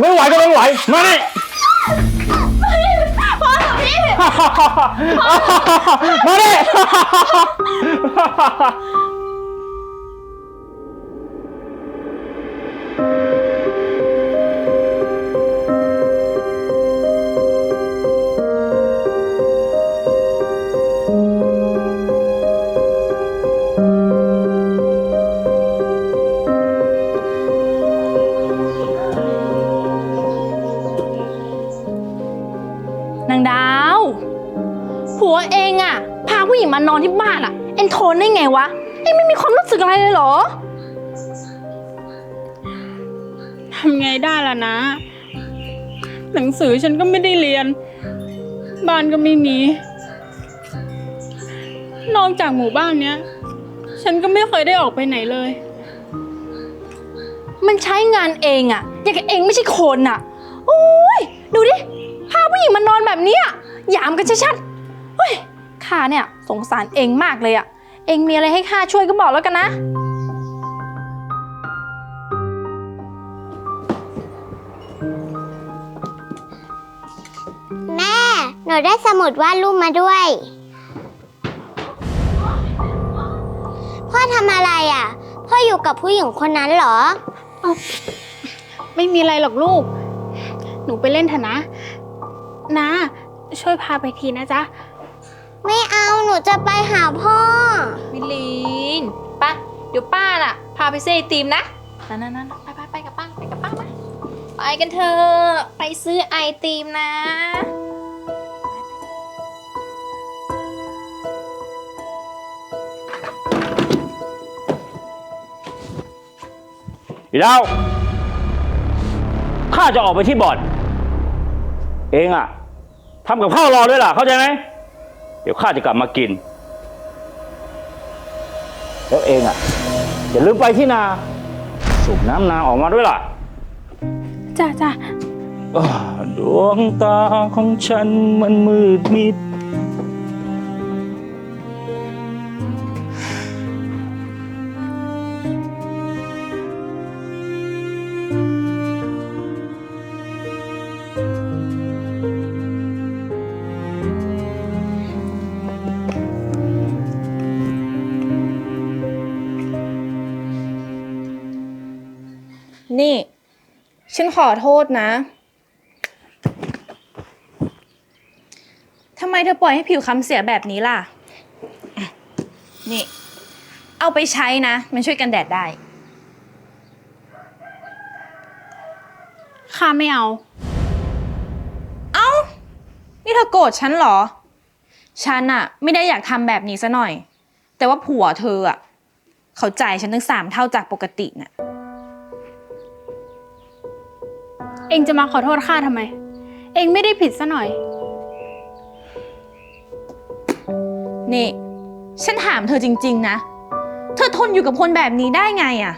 ไม่ไหวก็ไม่ไหว มานี่พ่อพี่ มาดิ ผู้หญิงมานอนที่บ้านอะเอ็นโทนได้ไงวะเอ็งไม่มีความรู้สึกอะไรเลยเหรอ ทำไงได้ล่ะนะ หนังสือฉันก็ไม่ได้เรียน บ้านก็ไม่มี นอกจากหมู่บ้านเนี้ย ฉันก็ไม่เคยได้ออกไปไหนเลย มันใช้งานเองอะอย่างกับเองไม่ใช่คนอะโอ้ยดูดิพาผู้หญิงมานอนแบบเนี้ยหยามกันชัดๆเฮ้ย ข้าเนี่ยสงสารเองมากเลยอะเองมีอะไรให้ข้าช่วยก็บอกแล้วกันนะ แม่ หนูได้สมุดวาดรูปมาด้วย พ่อทำอะไรอะ พ่ออยู่กับผู้หญิงคนนั้นเหรอ ไม่มีอะไรหรอกลูก หนูไปเล่นเถอะนะ นะ ช่วยพาไปทีนะจ๊ะ ไม่เอาหนูจะไปหาพ่อ มิลินไปะเดี๋ยวป้าน่ะ พาไปซื้อไอติมนะนั่นนั่นนั่นไปไปไปกับป้าไปกับป้ามาไปกันเถอะไปซื้อไอติมนะ อีดาวข้าจะออกไปที่บ่อน เองอะทำกับข้าวรอด้วยล่ะ เข้าใจไหม เดี๋ยวข้าจะกลับมากิน แล้วเองอะอย่าลืมไปที่นา สูบน้ำนาออกมาด้วยล่ะ จ้าจ้า อ่าดวงตาของฉันมันมืดมิด นี่ ฉันขอโทษนะทำไมเธอปล่อยให้ผิวค้ำเสียแบบนี้ล่ะอะ นี่ เอาไปใช้นะ มันช่วยกันแดดได้ ข้าไม่เอา เอ้า นี่เธอโกรธฉันเหรอ ฉันอะไม่ได้อยากทำแบบนี้ซะหน่อย แต่ว่าผัวเธออะเขาจ่ายฉันตั้งสามเท่าจากปกติน่ะ เองจะมาขอโทษข้าทำไม เองไม่ได้ผิดซะหน่อย นี่ ฉันถามเธอจริง ๆ นะ เธอทนอยู่กับคนแบบนี้ได้ไงอะ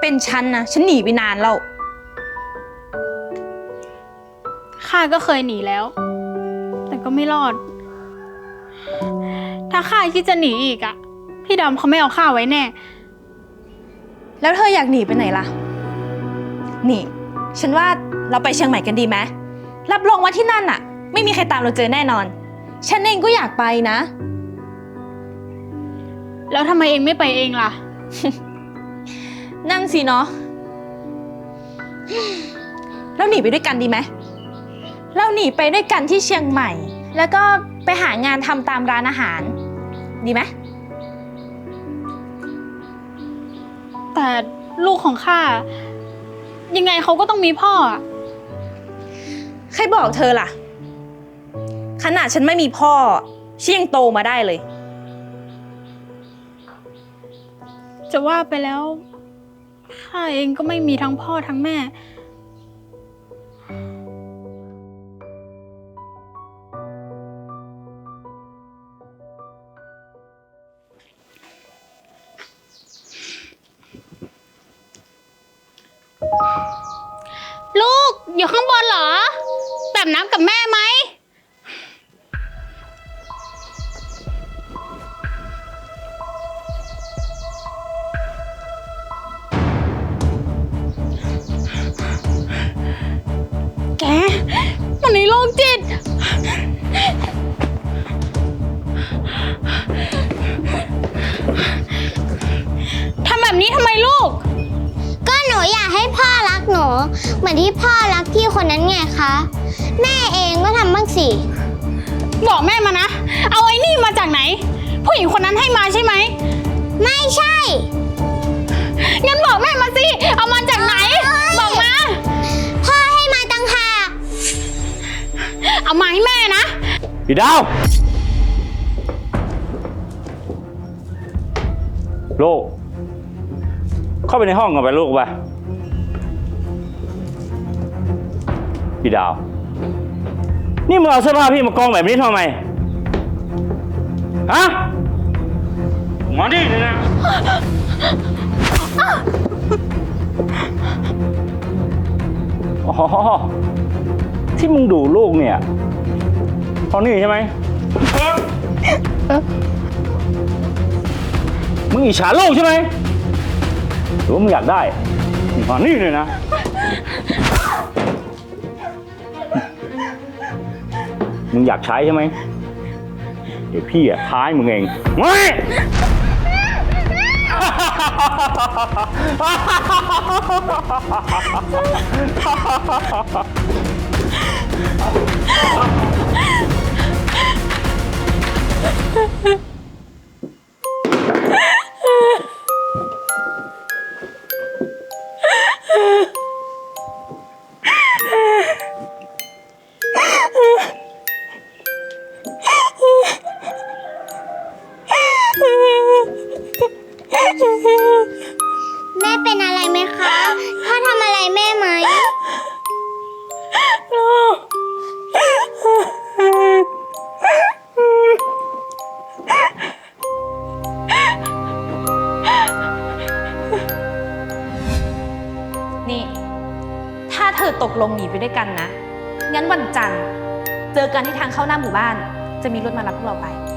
เป็นฉันนะ ฉันหนีไปนานแล้ว ข้าก็เคยหนีแล้ว แต่ก็ไม่รอด ถ้าข้าคิดจะหนีอีกอะพี่ดำเขาไม่เอาข้าไว้แน่ แล้วเธออยากหนีไปไหนล่ะ นี่ ฉันว่าเราไปเชียงใหม่กันดีไหมรับรองว่าที่นั่นอะไม่มีใครตามเราเจอแน่นอน ฉันเองก็อยากไปนะ แล้วทำไมเองไม่ไปเองล่ะ นั่นสิเนาะ เราหนีไปด้วยกันดีไหมเราหนีไปด้วยกันที่เชียงใหม่ แล้วก็ไปหางานทำตามร้านอาหาร ดีไหมแต่ลูกของข้า ยังไงเขาก็ต้องมีพ่ออะใครบอกเธอล่ะ ขนาดฉันไม่มีพ่อฉันยังโตมาได้เลย จะว่าไปแล้วข้าเองก็ไม่มีทั้งพ่อทั้งแม่ ลูกอยู่ข้างบนเหรอ แบบน้ำกับแม่ไหม แก มันนี้โรคจิต ทำแบบนี้ทำไมลูก นูอยากให้พ่อรักหนู เหมือนที่พ่อรักพี่คนนั้นไงคะ แม่เองก็ทำบ้างสิ บอกแม่มานะ เอาไอ้นี่มาจากไหน ผู้หญิงคนนั้นให้มาใช่ไหม ไม่ใช่ งั้นบอกแม่มาสิ เอามาจากไหน บอกมา พ่อให้มาตั้งหากเอามาให้แม่นะ พี่ดาวลูก เข้าไปในห้องก่อนไปลูกไปพี่ดาว นี่มึงเอาเสื้อผ้าพี่มากองแบบนี้ทำไม ฮะมาดิเนี่ยนะ อ๋อ ที่มึงดูลูกเนี่ยเพราะนี่ใช่ไหม มึงอิจฉาลูกใช่ไหม หรือว่ามึงอยากได้มานี่เลยนะ มึงอยากใช้ใช่ไหม เดี๋ยวพี่อะท้ายมึงเองไม่ ลงหนีไปด้วยกันนะ งั้นวันจันทร์เจอกันที่ทางเข้าหน้าหมู่บ้าน จะมีรถมารับพวกเราไปไป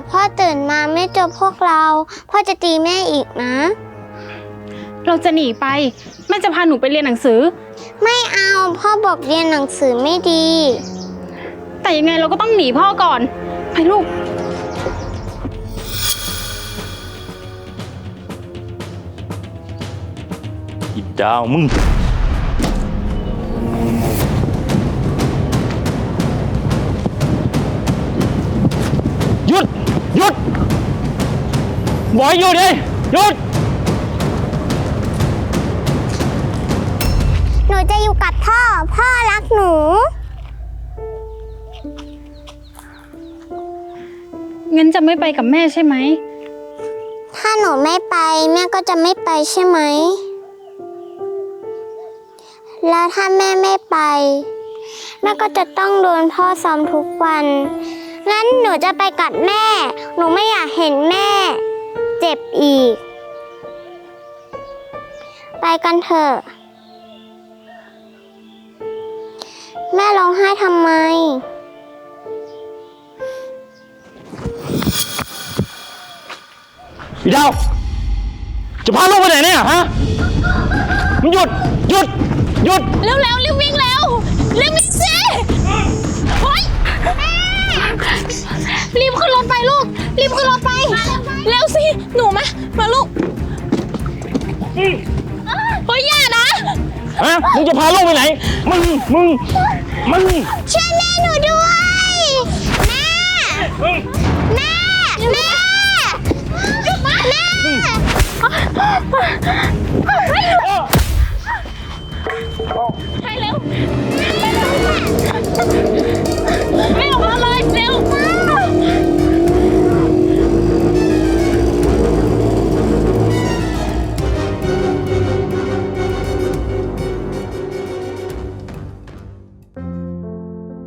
เดี๋ยวพ่อตื่นมาไม่เจอพวกเรา พ่อจะตีแม่อีกนะ เราจะหนีไป แม่จะพาหนูไปเรียนหนังสือ ไม่เอาพ่อบอกเรียนหนังสือไม่ดี แต่ยังไงเราก็ต้องหนีพ่อก่อน ไปลูก อีดาวมึง หยุดบอกให้หยุดเลยหยุด หนูจะอยู่กับพ่อ พ่อรักหนู งั้นจะไม่ไปกับแม่ใช่ไหม ถ้าหนูไม่ไป แม่ก็จะไม่ไปใช่ไหม แล้วถ้าแม่ไม่ไป แม่ก็จะต้องโดนพ่อซ้อมทุกวัน งั้นหนูจะไปกับแม่ หนูไม่อยากเห็นแม่ เจ็บอีก ไปกันเถอะ แม่ร้องไห้ทำไมอีดาว จะพาลูกไปไหนเนี่ยฮะมึงหยุด หยุด หยุด เร็วๆรีบวิ่งแล้วรีบวิ่งสิเฮ้ย รีบขึ้นรถไปลูก รีบขึ้นรถไปเร็วสิหนูมามาลูกเฮ้ยอย่านะฮะมึงจะพาลูกไปไหน มึง มึง มึง ช่วยแม่หนูด้วย แม่ แม่ แม่ แม่